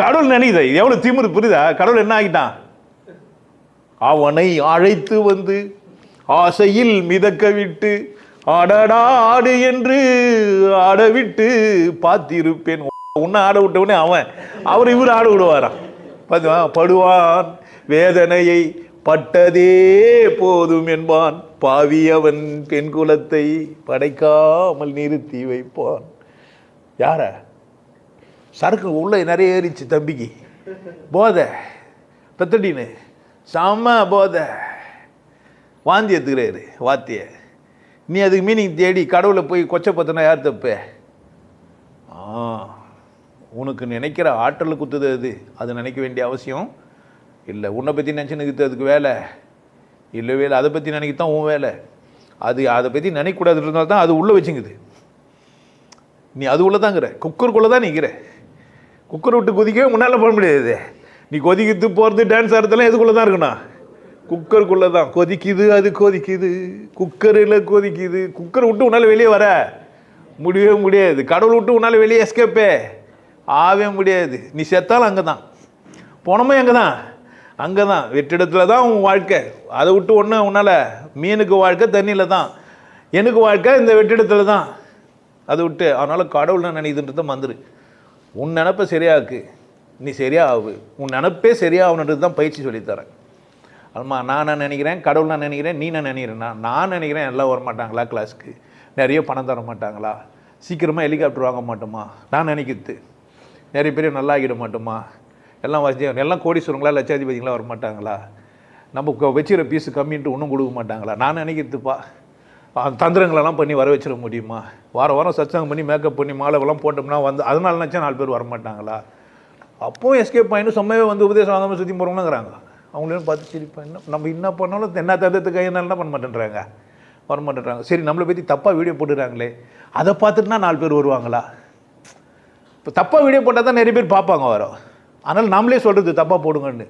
கடவுள் நினைக்குது இது எவ்வளோ திமிரு புரியுதா? கடவுள் என்ன ஆகிட்டான்? அவனை அழைத்து வந்து ஆசையில் மிதக்க விட்டு ஆடடா ஆடு என்று ஆட விட்டு பார்த்திருப்பேன். உன்னை ஆட விட்டவனே அவன் அவர் இவர் ஆட விடுவாராம். பார்த்துவா படுவான் வேதனையை பட்டதே போதும் என்பான். பாவி அவன் பெண் குலத்தை படைக்காமல் நிறுத்தி வைப்பான். யார? சரக்கு உள்ளே நிறைய ஏறிச்சு தம்பிக்கு. போதை. பெத்தடின்னு. செம்ம போதை. வாந்தி எடுத்துக்கிறாரு வாத்திய. நீ அதுக்கு மீனிங் தேடி கடவுளை போய் கொச்சை பத்தினா யார் தப்பு? ஆ உனக்கு நினைக்கிற ஆற்றல் குத்துது அது. அது நினைக்க வேண்டிய அவசியம் இல்லை. உன்னை பற்றி நினச்சி அதுக்கு வேலை. இல்லை இல்லை அதை பற்றி நினைக்கத்தான் உன் வேலை. அது அதை பற்றி நினைக்கக்கூடாதுன்றதுனால தான் அது உள்ளே வச்சுங்குது. நீ அது உள்ளே தாங்கிற குக்கருக்குள்ளே தான் நிற்கிற குக்கர் விட்டு குதிக்கவே முன்னால் போக முடியாது. நீ கொதிக்கிறது போகிறது டான்ஸ் ஆடுறதெல்லாம் எதுக்குள்ளே தான் இருக்கணும்? குக்கருக்குள்ளே தான் கொதிக்குது அது கொதிக்குது. குக்கரில் கொதிக்குது. குக்கர் விட்டு உன்னால் வெளியே வர. முடியவே முடியாது. கடவுள் விட்டு உன்னால் வெளியே எஸ்கேப்பே ஆகவே முடியாது. நீ செத்தாலும் அங்கே தான் போனோமே அங்கே தான் அங்கே தான் வெற்றிடத்தில் தான் உன் வாழ்க்கை. அதை விட்டு ஒன்று உன்னால் மீனுக்கு வாழ்க்கை தண்ணியில் தான் எனக்கு வாழ்க்கை இந்த வெற்றிடத்தில் தான் அதை விட்டு அதனால் கடவுள் நினைக்குதுன்றத மந்துரு உன் நினப்பை சரியாக்கு. நீ சரியாகு உன் நினப்பே சரியாகணுன்றது தான் பயிற்சி சொல்லித்தரேன். ஆமாம் நான் நான் நினைக்கிறேன்? கடவுள் நான் நினைக்கிறேன்? நீ நான் நினைக்கிறேன் நான் நினைக்கிறேன் எல்லாம் வர மாட்டாங்களா கிளாஸ்க்கு? நிறைய பணம் தர மாட்டாங்களா? சீக்கிரமாக ஹெலிகாப்டர் வாங்க மாட்டோமா? நான் நினைக்கிறது. நிறைய பேர் நல்லா ஆகிட மாட்டோமா? எல்லாம் வசதியாக எல்லாம் கோடீஸ்வரங்களா லட்சாதிபதிங்களா வர மாட்டாங்களா நம்ம வச்சுக்கிற வச்சிருக்கிற பீஸு கம்மின்ட்டு ஒன்றும் கொடுக்க மாட்டாங்களா? நான் நினைக்கிறதுப்பா. தந்திரங்களெல்லாம் பண்ணி வர வச்சிட முடியுமா? வாரம் வாரம் சத்சங்கம் பண்ணி மேக்கப் பண்ணி மாலைவெல்லாம் போட்டோம்னா வந்து அதனால நினச்சா நாலு பேர் வர மாட்டாங்களா அப்போ எஸ்கேப் ஆகிட்டு சும்மாவே வந்து உபதேசம் வாங்காமல் சுற்றி போகிறவங்களுங்கிறாங்க அவங்களையும் பார்த்து சரிப்பா என்ன நம்ம என்ன பண்ணாலும் என்ன தந்தத்துக்கு கையினால என்ன பண்ண மாட்டேன்றாங்க? வர மாட்டேன்றாங்க சரி நம்மளை பற்றி தப்பாக வீடியோ போட்டுறாங்களே அதை பார்த்துட்டுனா நாலு பேர் வருவாங்களா? இப்போ தப்பாக வீடியோ போட்டால் தான் நிறைய பேர் பார்ப்பாங்க வரோம். அதனால் நம்மளே சொல்கிறது தப்பாக போடுங்கன்னு.